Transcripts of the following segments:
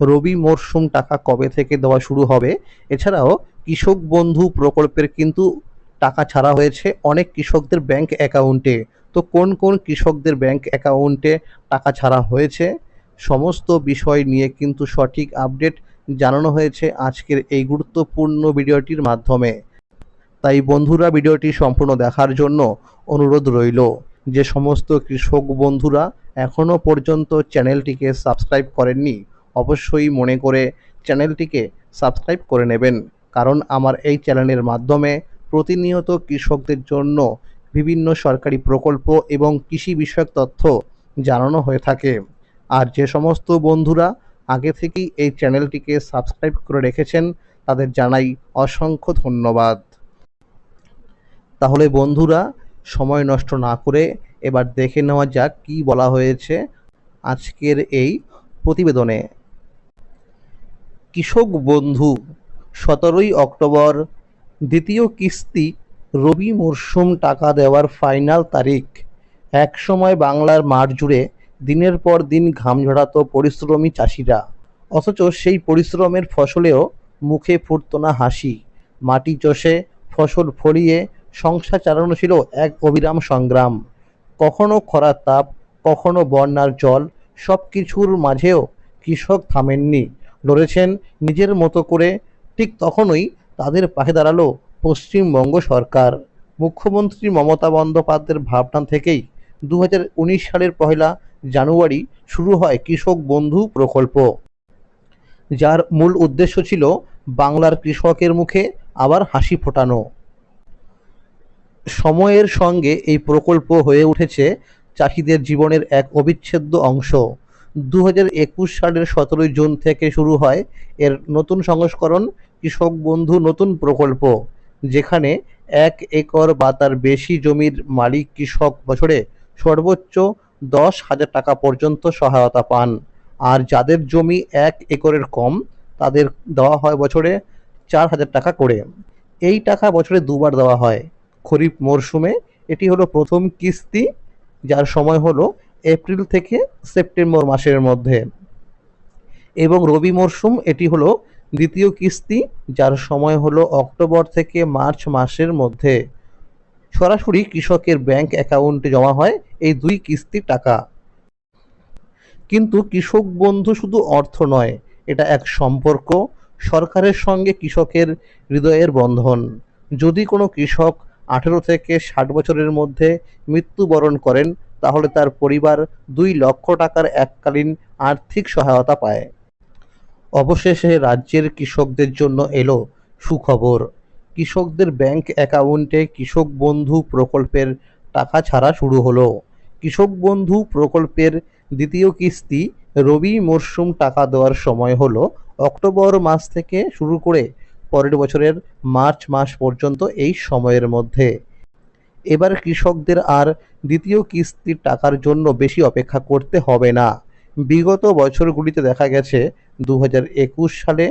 রবি মরশুম টাকা কবে থেকে দেওয়া শুরু হবে? এছাড়াও কৃষক বন্ধু প্রকল্পের কিন্তু টাকা ছাড়া হয়েছে অনেক কৃষকদের ব্যাংক অ্যাকাউন্টে। তো কোন কোন কৃষকদের ব্যাংক অ্যাকাউন্টে টাকা ছাড়া হয়েছে? সমস্ত বিষয় নিয়ে কিন্তু সঠিক আপডেট জানানো হয়েছে আজকের এই গুরুত্বপূর্ণ ভিডিওটির মাধ্যমে। তাই বন্ধুরা, ভিডিওটি সম্পূর্ণ দেখার জন্য অনুরোধ রইল। যে সমস্ত কৃষক বন্ধুরা এখনও পর্যন্ত চ্যানেলটিকে সাবস্ক্রাইব করেননি অবশ্যই মনে করে চ্যানেলটিকে সাবস্ক্রাইব করে নেবেন। কারণ আমার এই চ্যানেলের মাধ্যমে প্রতিনিয়ত কৃষকদের জন্য বিভিন্ন সরকারি প্রকল্প এবং কৃষি বিষয়ক তথ্য জানানো হয়ে থাকে। আর যে সমস্ত বন্ধুরা আগে থেকেই এই চ্যানেলটিকে সাবস্ক্রাইব করে রেখেছেন, তাদের জানাই অসংখ্য ধন্যবাদ। তাহলে বন্ধুরা, সময় নষ্ট না করে এবার দেখে নেওয়া যাক কী বলা হয়েছে আজকের এই প্রতিবেদনে। কৃষক বন্ধু, সতেরোই অক্টোবর, দ্বিতীয় কিস্তি, রবি মরশুম টাকা দেওয়ার ফাইনাল তারিখ। এক সময় বাংলার মাঠ জুড়ে দিনের পর দিন ঘাম ঝরাতো পরিশ্রমী চাষিরা। অথচ সেই পরিশ্রমের ফসলেও মুখে ফুটত না হাসি। মাটি চষে ফসল ফলিয়ে সংসার চালানো ছিল এক অবিরাম সংগ্রাম। কখনো খরার তাপ, কখনো বন্যার জল সব কিছুর মাঝেও কৃষক থামেননি। লড়েছেন নিজের মতো করে, ঠিক তখনই তাদের পাশে দাঁড়াল পশ্চিমবঙ্গ সরকার। মুখ্যমন্ত্রী মমতা বন্দ্যোপাধ্যায়ের ভাবনা থেকেই দু হাজার উনিশ সালের পয়লা জানুয়ারি শুরু হয় কৃষক বন্ধু প্রকল্প। যার মূল উদ্দেশ্য ছিল বাংলার কৃষকের মুখে আবার হাসি ফোটানো। সময়ের সঙ্গে এই প্রকল্প হয়ে উঠেছে চাষিদের জীবনের এক অবিচ্ছেদ্য অংশ। দু সালের সতেরোই জুন থেকে শুরু হয় এর নতুন সংস্করণ কৃষক বন্ধু নতুন প্রকল্প, যেখানে এক একর বা তার বেশি জমির মালিক কৃষক বছরে সর্বোচ্চ দশ হাজার টাকা পর্যন্ত সহায়তা পান। আর যাদের জমি এক একরের কম, তাদের দেওয়া হয় বছরে চার হাজার টাকা করে। এই টাকা বছরে দুবার দেওয়া হয়। খরিফ মরশুমে এটি হলো প্রথম কিস্তি, যার সময় হলো এপ্রিল থেকে সেপ্টেম্বর মাসের মধ্যে। এবং রবি মরশুম এটি হলো দ্বিতীয় কিস্তি, যার সময় হলো অক্টোবর থেকে মার্চ মাসের মধ্যে। সরাসরি কৃষকের ব্যাংক অ্যাকাউন্টে জমা হয় এই দুই কিস্তির টাকা। কিন্তু কৃষক বন্ধু শুধু অর্থ নয়, এটা এক সম্পর্ক। সরকারের সঙ্গে কৃষকের হৃদয়ের বন্ধন। যদি কোনো কৃষক আঠেরো থেকে ষাট বছরের মধ্যে মৃত্যুবরণ করেন, তাহলে তার পরিবার দুই লক্ষ টাকার এককালীন আর্থিক সহায়তা পায়। অবশেষে রাজ্যের কৃষকদের জন্য এলো সুখবর। কৃষকদের ব্যাংক অ্যাকাউন্টে কৃষক বন্ধু প্রকল্পের টাকা ছাড়া শুরু হলো। কৃষক বন্ধু প্রকল্পের দ্বিতীয় কিস্তি রবি মরশুম টাকা দেওয়ার সময় হলো অক্টোবর মাস থেকে শুরু করে পরের বছরের মার্চ মাস পর্যন্ত এই সময়ের মধ্যে। এবার কৃষকদের আর দ্বিতীয় কিস্তির টাকার জন্য বেশি অপেক্ষা করতে হবে না। বিগত বছরগুলিতে দেখা গেছে দু হাজার একুশ সালে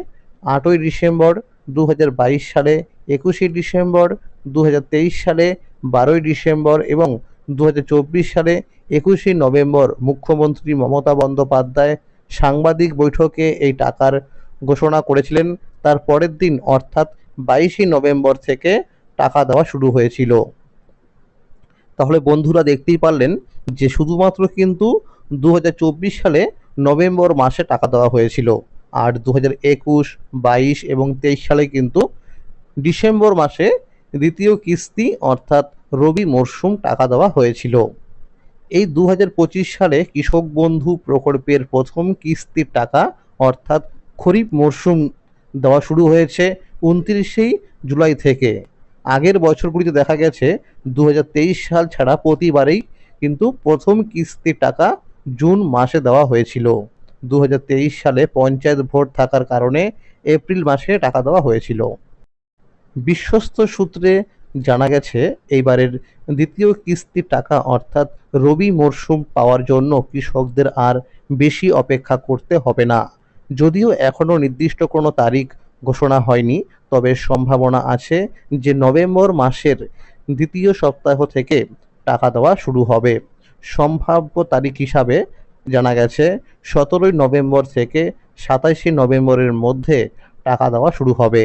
আটই ডিসেম্বর দু হাজার বাইশ সালে একুশে ডিসেম্বর দু হাজার তেইশ সালে বারোই ডিসেম্বর এবং দু হাজার চব্বিশ সালে একুশে নভেম্বর মুখ্যমন্ত্রী মমতা বন্দ্যোপাধ্যায় সাংবাদিক বৈঠকে এই টাকার ঘোষণা করেছিলেন। তার পরের দিন, অর্থাৎ বাইশে নভেম্বর থেকে টাকা দেওয়া শুরু হয়েছিল। তাহলে বন্ধুরা দেখতেই পারলেন যে শুধুমাত্র কিন্তু দু হাজার চব্বিশ সালে নভেম্বর মাসে টাকা দেওয়া হয়েছিল। আর দু হাজার একুশ, বাইশ এবং তেইশ সালে কিন্তু ডিসেম্বর মাসে দ্বিতীয় কিস্তি, অর্থাৎ রবি মরশুম টাকা দেওয়া হয়েছিল। এই দু হাজার পঁচিশ সালে কৃষক বন্ধু প্রকল্পের প্রথম কিস্তির টাকা, অর্থাৎ খরিফ মরশুম দেওয়া শুরু হয়েছে উনত্রিশেই জুলাই থেকে। আগের বছরগুলিতে দেখা গেছে দু হাজার তেইশ সাল ছাড়া প্রতিবারেই কিন্তু প্রথম কিস্তির টাকা জুন মাসে দেওয়া হয়েছিল। দু হাজার তেইশ সালে পঞ্চায়েত ভোট থাকার কারণে এপ্রিল মাসে টাকা দেওয়া হয়েছিল। বিশ্বস্ত সূত্রে জানা গেছে, এইবারের দ্বিতীয় কিস্তির টাকা অর্থাৎ রবি মরশুম পাওয়ার জন্য কৃষকদের আর বেশি অপেক্ষা করতে হবে না। যদিও এখনও নির্দিষ্ট কোনো তারিখ ঘোষণা হয়নি, তবে সম্ভাবনা আছে যে নভেম্বর মাসের দ্বিতীয় সপ্তাহ থেকে টাকা দেওয়া শুরু হবে। সম্ভাব্য তারিখ হিসাবে জানা গেছে, সতেরোই নভেম্বর থেকে সাতাশে নভেম্বরের মধ্যে টাকা দেওয়া শুরু হবে।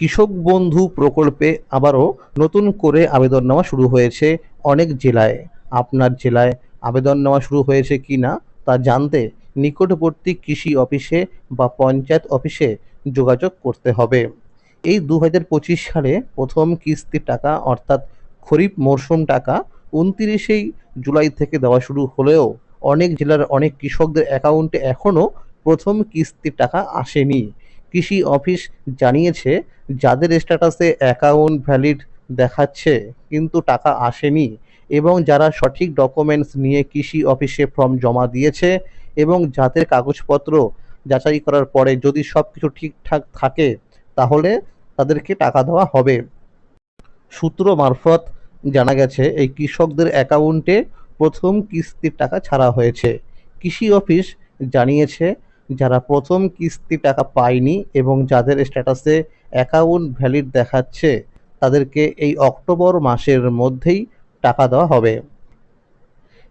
কৃষক বন্ধু প্রকল্পে আবারও নতুন করে আবেদন নেওয়া শুরু হয়েছে অনেক জেলায়। আপনার জেলায় আবেদন নেওয়া শুরু হয়েছে কি না তা জানতে নিকটবর্তী কৃষি অফিসে বা পঞ্চায়েত অফিসে যোগাযোগ করতে হবে। এই দু হাজার পঁচিশ সালে প্রথম কিস্তির টাকা, অর্থাৎ খরিফ মরশুম টাকা, উনতিরিশেই জুলাই থেকে দেওয়া শুরু হলেও অনেক জেলার অনেক কৃষকদের অ্যাকাউন্টে এখনও প্রথম কিস্তির টাকা আসেনি। কৃষি অফিস জানিয়েছে, যাদের স্ট্যাটাসে অ্যাকাউন্ট ভ্যালিড দেখাচ্ছে, কিন্তু টাকা আসেনি। এবং যারা সঠিক ডকুমেন্টস নিয়ে কৃষি অফিসে ফর্ম জমা দিয়েছে এবং যাদের কাগজপত্র যাচাই করার পরে যদি সব কিছু ঠিকঠাক থাকে, তাহলে তাদেরকে টাকা দেওয়া হবে। সূত্র মারফত জানা গেছে, এই কৃষকদের অ্যাকাউন্টে প্রথম কিস্তির টাকা ছাড়া হয়েছে। কৃষি অফিস জানিয়েছে, যারা প্রথম কিস্তি টাকা পায়নি এবং যাদের স্ট্যাটাসে অ্যাকাউন্ট ভ্যালিড দেখাচ্ছে, তাদেরকে এই অক্টোবর মাসের মধ্যেই টাকা দেওয়া হবে।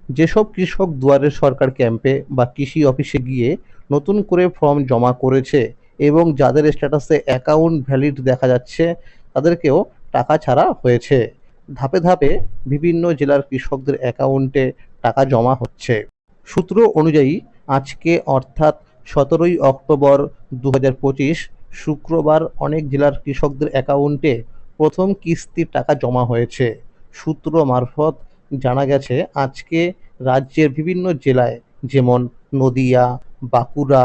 যেসব কৃষক দুয়ারের সরকার ক্যাম্পে বা কৃষি অফিসে গিয়ে নতুন করে ফর্ম জমা করেছে এবং যাদের স্ট্যাটাসে অ্যাকাউন্ট ভ্যালিড দেখা যাচ্ছে, তাদেরকেও টাকা ছাড়া হয়েছে। ধাপে ধাপে বিভিন্ন জেলার কৃষকদের অ্যাকাউন্টে টাকা জমা হচ্ছে। সূত্র অনুযায়ী, আজকে অর্থাৎ সতেরোই অক্টোবর দু হাজার পঁচিশ শুক্রবার অনেক জেলার কৃষকদের অ্যাকাউন্টে প্রথম কিস্তির টাকা জমা হয়েছে। সূত্র মারফত জানা গেছে, আজকে রাজ্যের বিভিন্ন জেলায়, যেমন নদিয়া, বাঁকুড়া,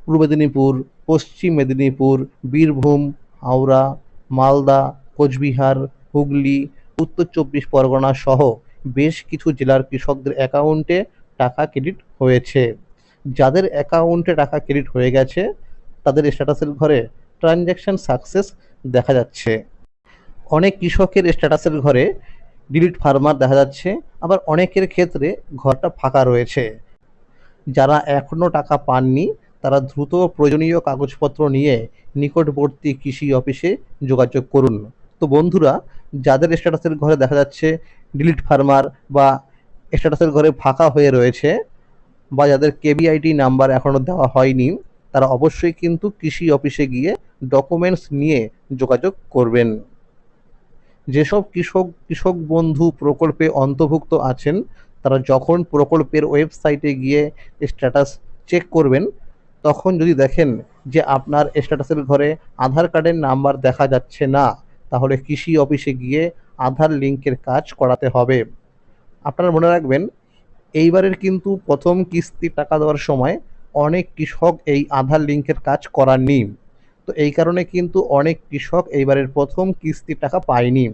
পূর্ব মেদিনীপুর, পশ্চিম মেদিনীপুর, বীরভূম, হাওড়া, মালদা, কোচবিহার, হুগলি, উত্তর চব্বিশ পরগনা সহ বেশ কিছু জেলার কৃষকদের অ্যাকাউন্টে টাকা ক্রেডিট হয়েছে। যাদের অ্যাকাউন্টে টাকা ক্রেডিট হয়ে গেছে, তাদের স্ট্যাটাসের ঘরে ট্রানজ্যাকশন সাকসেস দেখা যাচ্ছে। অনেক কৃষকের স্ট্যাটাসের ঘরে ডিলিট ফার্মার দেখা যাচ্ছে, আবার অনেকের ক্ষেত্রে ঘরটা ফাঁকা রয়েছে। যারা এখনও টাকা পাননি, তারা দ্রুত প্রয়োজনীয় কাগজপত্র নিয়ে নিকটবর্তী কৃষি অফিসে যোগাযোগ করুন। তো বন্ধুরা, যাদের স্ট্যাটাসের ঘরে দেখা যাচ্ছে ডিলিট ফার্মার বা স্ট্যাটাসের ঘরে ফাঁকা হয়ে রয়েছে, বা যাদের কেবিআইডি নাম্বার এখনও দেওয়া হয়নি, তারা অবশ্যই কিন্তু কৃষি অফিসে গিয়ে ডকুমেন্টস নিয়ে যোগাযোগ করবেন। যেসব কৃষক কৃষক বন্ধু প্রকল্পে অন্তর্ভুক্ত আছেন, তারা যখন প্রকল্পের ওয়েবসাইটে গিয়ে স্ট্যাটাস চেক করবেন, তখন যদি দেখেন যে আপনার স্ট্যাটাসের ঘরে আধার কার্ডের নাম্বার দেখা যাচ্ছে না, তাহলে কৃষি অফিসে গিয়ে আধার লিঙ্কের কাজ করাতে হবে। আপনারা মনে রাখবেন, এইবারের কিন্তু প্রথম কিস্তি টাকা দেওয়ার সময় অনেক কৃষক এই আধার লিঙ্কের কাজ করাননি। তো এই কারণে কিন্তু অনেক কৃষক এইবারের প্রথম কিস্তির টাকা পায়নি।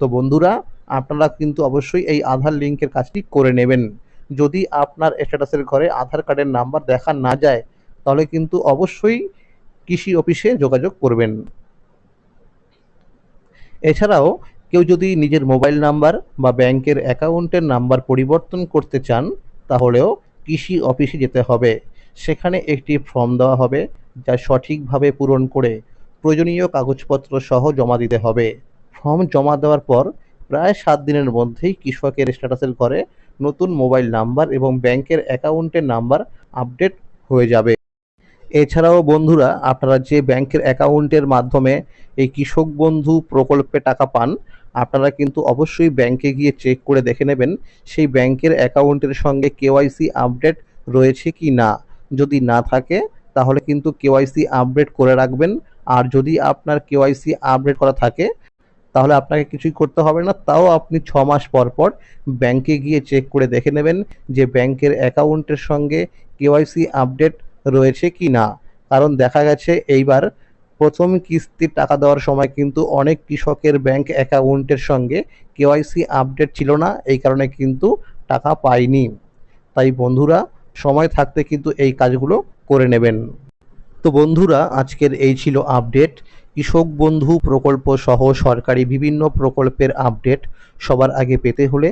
তো বন্ধুরা, আপনারা কিন্তু অবশ্যই এই আধার লিঙ্কের কাজটি করে নেবেন। যদি আপনার স্ট্যাটাসের ঘরে আধার কার্ডের নাম্বার দেখা না যায়, তাহলে কিন্তু অবশ্যই কৃষি অফিসে যোগাযোগ করবেন। এছাড়াও, কেউ যদি নিজের মোবাইল নাম্বার বা ব্যাংকের অ্যাকাউন্টের নাম্বার পরিবর্তন করতে চান, তাহলেও কৃষি অফিসে যেতে হবে। সেখানে একটি ফর্ম দেওয়া হবে। যা সঠিকভাবে পূরণ করে প্রয়োজনীয় কাগজপত্র সহ জমা দিতে হবে। ফর্ম জমা দেওয়ার পর প্রায় সাত দিনের মধ্যেই কৃষকের স্ট্যাটাসের ঘরে নতুন মোবাইল নাম্বার এবং ব্যাংকের অ্যাকাউন্টের নাম্বার আপডেট হয়ে যাবে। এছাড়াও বন্ধুরা, আপনারা যে ব্যাংকের অ্যাকাউন্টের মাধ্যমে এই কৃষক বন্ধু প্রকল্পে টাকা পান, আপনারা কিন্তু অবশ্যই ব্যাংকে গিয়ে চেক করে দেখে নেবেন সেই ব্যাংকের অ্যাকাউন্টের সঙ্গে কেওয়াইসি আপডেট রয়েছে কি না। যদি না থাকে তাহলে কিন্তু কেওয়াইসি আপডেট করে রাখবেন। আর যদি আপনার কেওয়াইসি আপডেট করা থাকে, তাহলে আপনাকে কিছুই করতে হবে না। তাও আপনি ছ মাস পর পর ব্যাংকে গিয়ে চেক করে দেখে নেবেন যে ব্যাংকের অ্যাকাউন্টের সঙ্গে কেওয়াইসি আপডেট রয়েছে কি না। কারণ দেখা গেছে এইবার প্রথম কিস্তির টাকা দেওয়ার সময় কিন্তু অনেক কৃষকের ব্যাংক অ্যাকাউন্টের সঙ্গে কেওয়াইসি আপডেট ছিল না, এই কারণে কিন্তু টাকা পায়নি। তাই বন্ধুরা, সময় থাকতে কিন্তু এই কাজগুলো করে নেবেন। তো বন্ধুরা, আজকের এই ছিল আপডেট। কৃষক বন্ধু প্রকল্প সহ সরকারি বিভিন্ন প্রকল্পের আপডেট সবার আগে পেতে হলে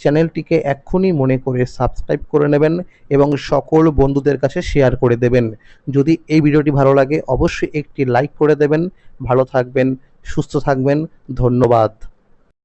চ্যানেলটিকে এক্ষুনি মনে করে সাবস্ক্রাইব করে নেবেন এবং সকল বন্ধুদের কাছে শেয়ার করে দেবেন। যদি এই ভিডিওটি ভালো লাগে, অবশ্যই একটি লাইক করে দেবেন। ভালো থাকবেন, সুস্থ থাকবেন। ধন্যবাদ।